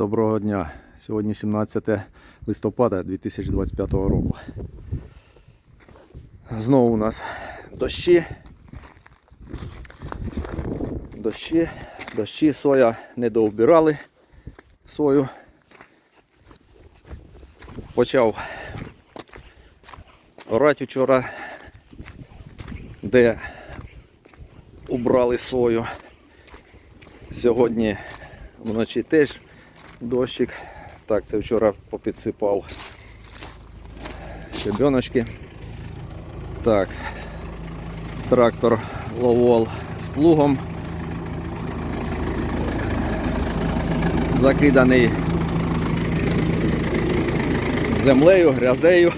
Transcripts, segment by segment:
Доброго дня. Сьогодні 17 листопада 2025 року. Знову у нас дощі. Дощі, дощі, соя не доубирали сою. Почав орати вчора, де убрали сою. Сьогодні вночі теж дощик. Так, це вчора попідсипав щебеночки. Так, трактор ловол з плугом. Закиданий землею, грязею.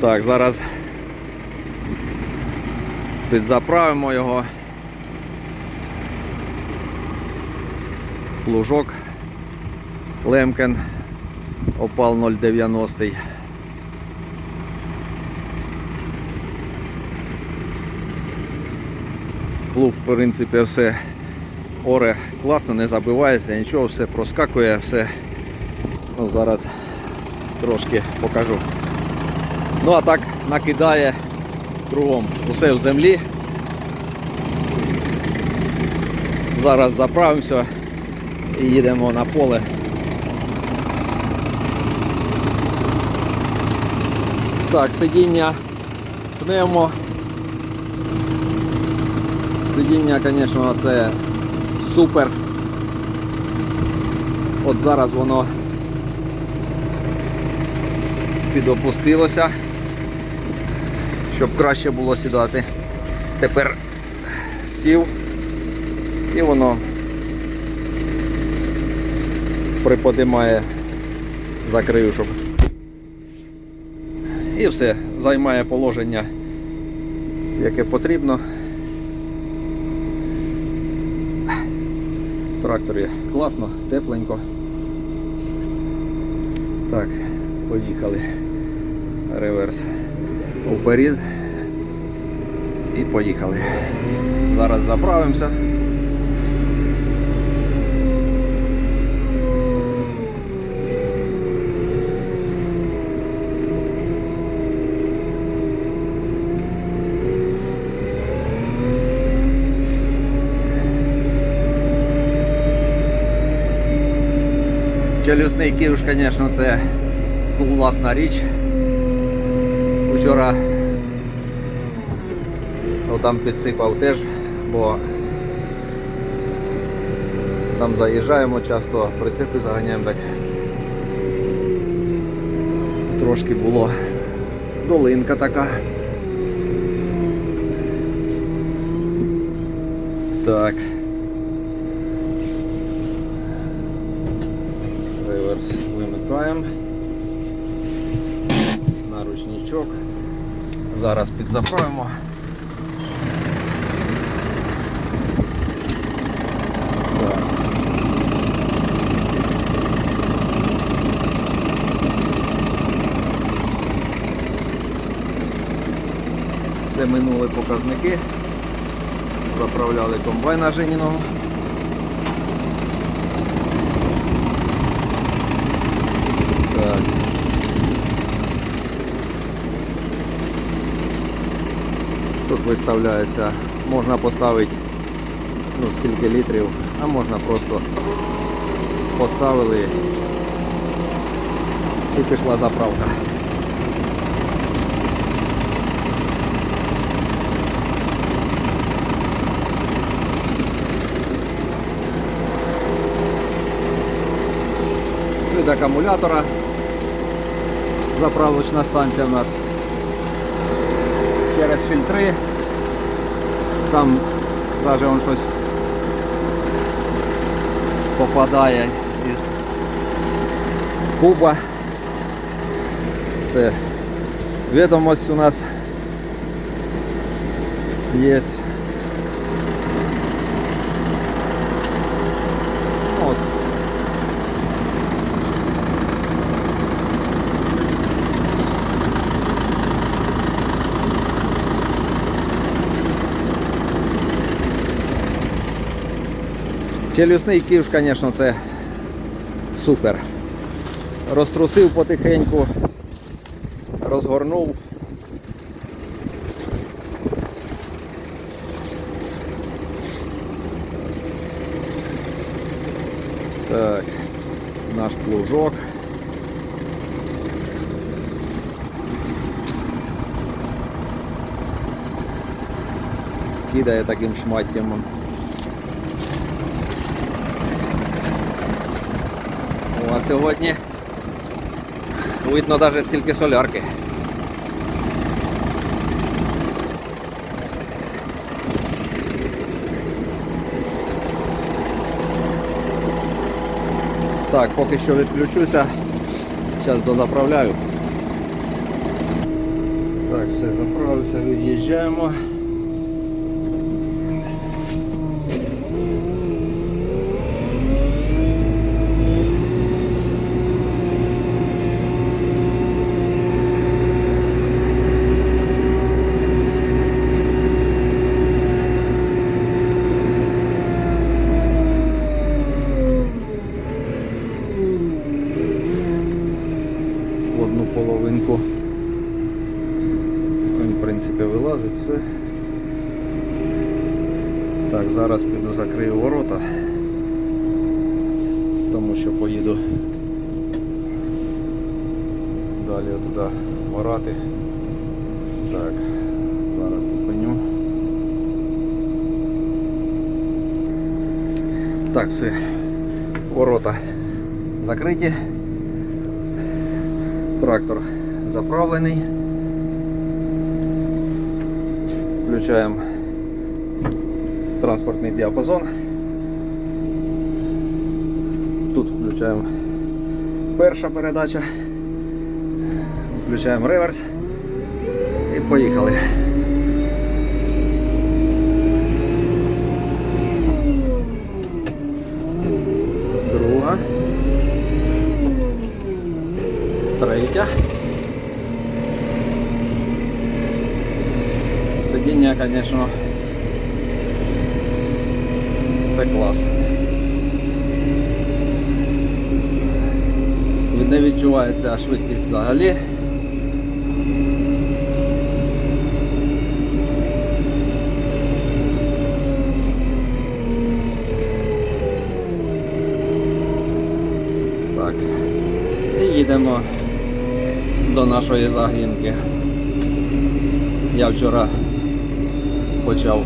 Так, зараз підзаправимо його. Плужок Лемкен опал 0,90. Плуг, в принципі, все оре класно, не забивається, нічого, все проскакує, все. Ну, зараз трошки покажу. Ну а так накидає кругом усе в землі. Зараз заправимося і їдемо на поле. Так, сидіння пневмо. Сидіння, звісно, це супер. От зараз воно підопустилося, щоб краще було сідати. Тепер сів і воно приподимає закрию, щоб і все, займає положення, яке потрібно. В тракторі класно, тепленько. Так, поїхали. Реверс уперед. І поїхали. Зараз заправимося. Челюсний ківш, звісно, це класна річ. Вчора там підсипав теж, бо там заїжджаємо часто, прицепи заганяємо так. Трошки було долинка така. Так. Реверс вимикаємо. На ручничок. Зараз підзаправимо. Це минули показники. Заправляли комбайна Женіного. Так. Тут виставляється, можна поставити ну, скільки літрів, а можна просто поставили. І пішла заправка. Від акумулятора. Заправочна станція в нас через фільтри. Там навіть он щось попадає із куба. Це відомость у нас є. Челюсний ківш, звісно, це Супер. Розтрусив потихеньку, розгорнув. Так, наш плужок. Кидає таким шматтям. Сьогодні видно навіть скільки солярки. Так, поки що відключуся. Зараз дозаправляю. Так, все, заправився, від'їжджаємо. в одну половинку. Він, в принципі, вилазить все. Так, зараз піду закрию ворота, тому що поїду далі туди орати. Так, зараз зупиню. Так, все, ворота закриті. Трактор заправлений. Включаємо транспортний діапазон. Тут включаємо перша передача. Включаємо реверс і поїхали. Друга. Третя. Сидіння, звісно, це клас. Не відчувається швидкість взагалі. Так. І їдемо до нашої загінки. Я вчора почав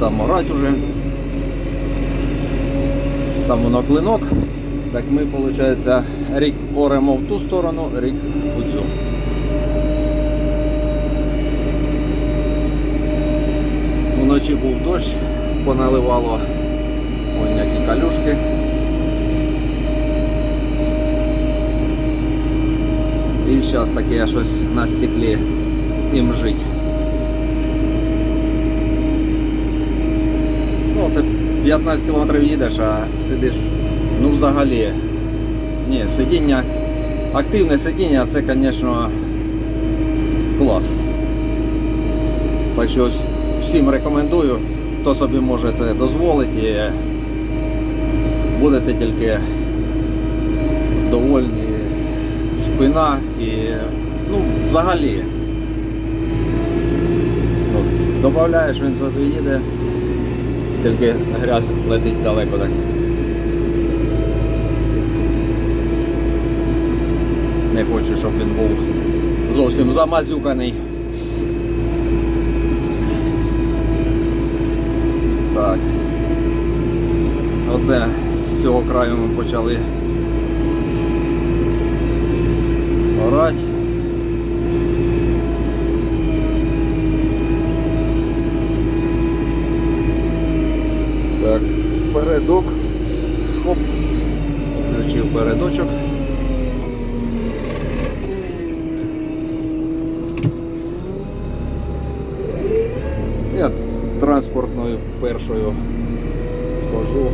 там орати вже. Там воно клинок. Так ми, виходить, рік оремо в ту сторону, рік у цю. Вночі був дощ, поналивало ось які калюшки. І зараз таке щось на стеклі їм жить. Ну, це 15 кілометрів їдеш, а сидиш, ну взагалі. Ні, сидіння, активне сидіння це, звісно, клас. Так що всім рекомендую, хто собі може це дозволити, будете тільки довольні спина і ну, взагалі. Додаєш, він собі їде, тільки грязь летить далеко так. Не хочу, щоб він був зовсім замазюканий. Так. Оце з цього краю ми почали орать. Так, передок. Хоп. Включив передочок. Я транспортною першою хожу.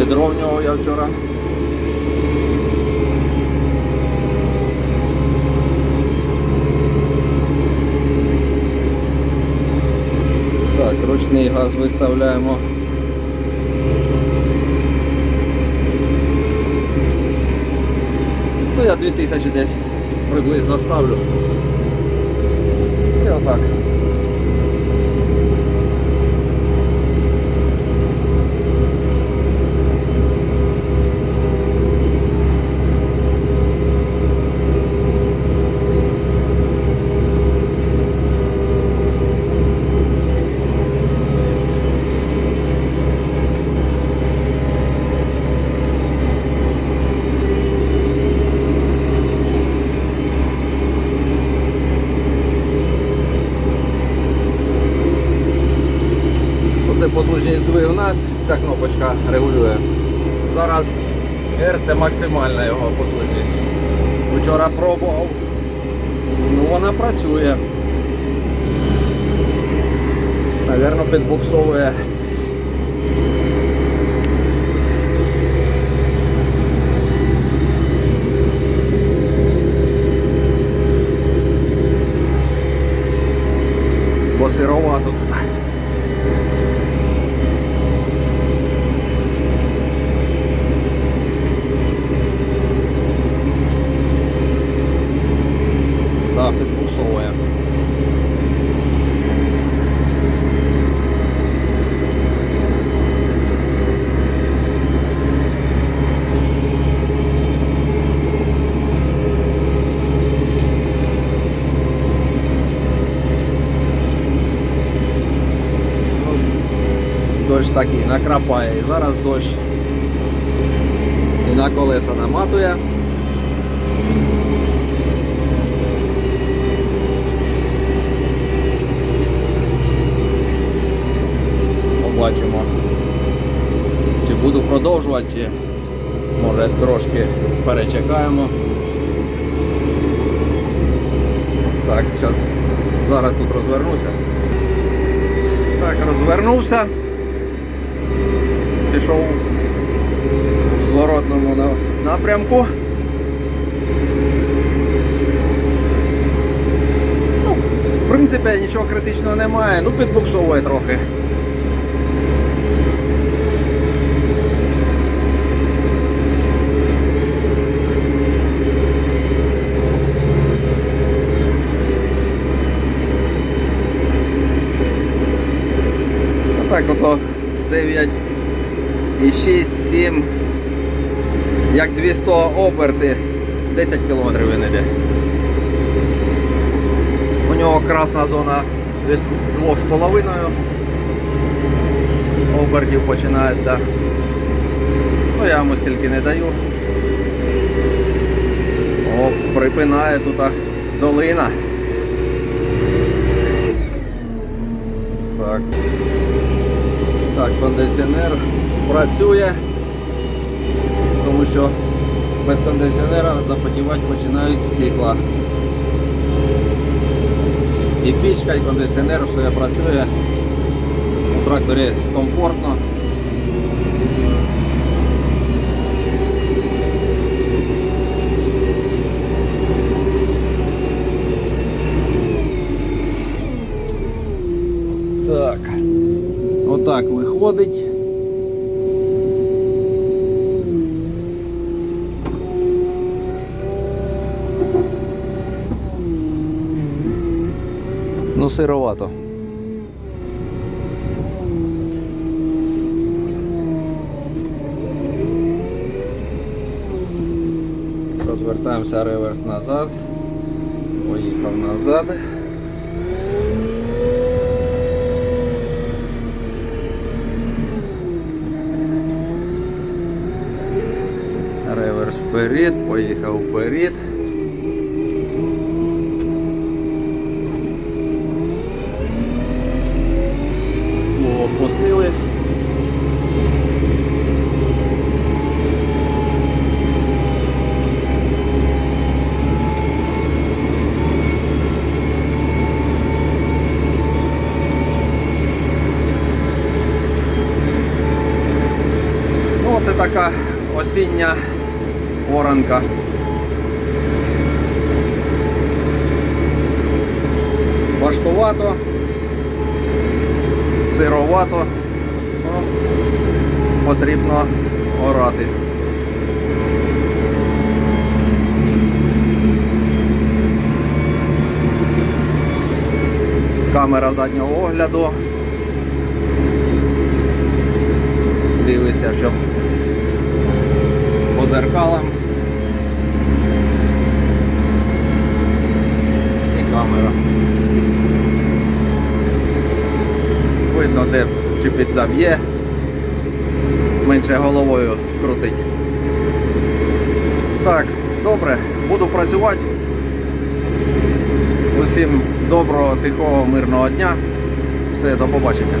Відро в нього я вчора. Так, ручний газ виставляємо. Ну, я 2000 десь приблизно ставлю. І отак. Оце двигуна, ця кнопочка регулює. Зараз R це максимальна його потужність. Вчора пробував. Ну вона працює. Навірно, підбуксовує. Бо сировато тут. Так, підбуксовує. Ну, Дощ такий накрапає і зараз дощ і на колеса наматує. Побачимо. Чи буду продовжувати, чи може трошки перечекаємо. Так, зараз, зараз тут розвернуся. Так, розвернувся. Пішов в зворотному напрямку. Ну, в принципі, нічого критичного немає, ну підбуксовує трохи. Так ото 9 і 6, 7, як 200 оберти, 10 кілометрів він іде. У нього красна зона від 2,5 обертів починається. Ну я йому стільки не даю. О, припинає тут долина. Так. Так, кондиціонер працює, тому що без кондиціонера запотівати починають стекла. І пічка, і кондиціонер, все працює. У тракторі комфортно. Так. Отак виходить. Ну, сировато. Розвертаємося реверс назад. Поїхав назад. Реверс вперед, поїхав вперед. Опустили. Ну, така осіння оранка. Важкувато, сировато, ну, потрібно орати. Камера заднього огляду. Дивися, щоб по зеркалам. І камера. Видно, де чи підзаб'є. Менше головою крутить. Так, добре, буду працювати. Усім доброго, тихого, мирного дня. Все, до побачення.